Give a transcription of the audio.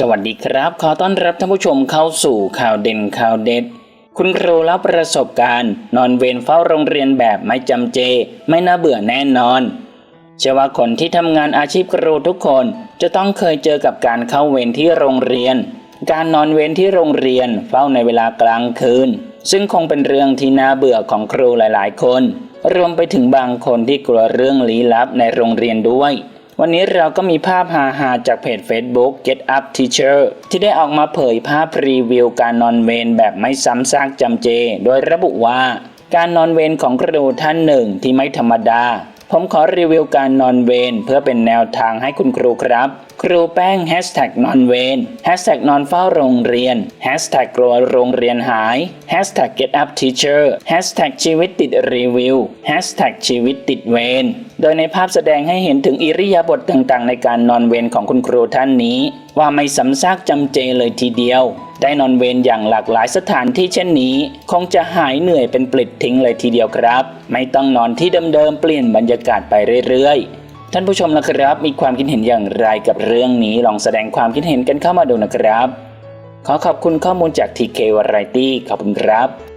สวัสดีครับ ขอต้อนรับท่านผู้ชมเข้าสู่ข่าวเด่นข่าวเด็ด คุณครูเล่าประสบการณ์ นอนเวรเฝ้าโรงเรียนแบบไม่จำเจ ไม่น่าเบื่อแน่นอนเชื่อว่าคนที่ทำงานอาชีพครูทุกคนจะต้องเคยเจอกับการเข้าเวรที่โรงเรียน การนอนเวรที่โรงเรียนเฝ้าในเวลากลางคืน ซึ่งคงเป็นเรื่องที่น่าเบื่อของครูหลาย ๆ คน รวมไปถึงบางคนที่กลัวเรื่องลี้ลับในโรงเรียนด้วย วันนี้เราก็มีภาพฮาๆจากเพจ Facebook Get Up Teacher ที่ได้ออกมาเผยภาพรีวิวการนอนเวรแบบไม่ซ้ำซากจำเจ โดยระบุว่า การนอนเวรของครูท่านหนึ่งที่ไม่ธรรมดา ผมขอรีวิวการนอนเวรเพื่อเป็นแนวทางให้คุณครูครับ ครูแป้งแฮชแท็กนอนเวรแฮชแท็กนอนเฝ้าโรงเรียนแฮชแท็กกลัวโรงเรียนหายแฮชแท็ก get up teacher แฮชแท็กชีวิตติดรีวิวแฮชแท็กชีวิตติดเวรโดยในภาพแสดงให้เห็นถึงอิริยาบถต่างๆ ในการนอนเวรของคุณครูท่านนี้ ว่าไม่ซ้ำซากจำเจเลยทีเดียว ได้นอนเวรอย่างหลากหลายสถานที่เช่นนี้ คงจะหายเหนื่อยเป็นปลิดทิ้งเลยทีเดียวครับ ไม่ต้องนอนที่เดิมๆเปลี่ยนบรรยากาศไปเรื่อยๆท่านผู้ชมนะครับ มีความคิดเห็นอย่างไรกับเรื่องนี้ลองแสดงความคิดเห็นกันเข้ามาดูนะครับ ขอขอบคุณข้อมูลจาก TK Variety ขอบคุณครับ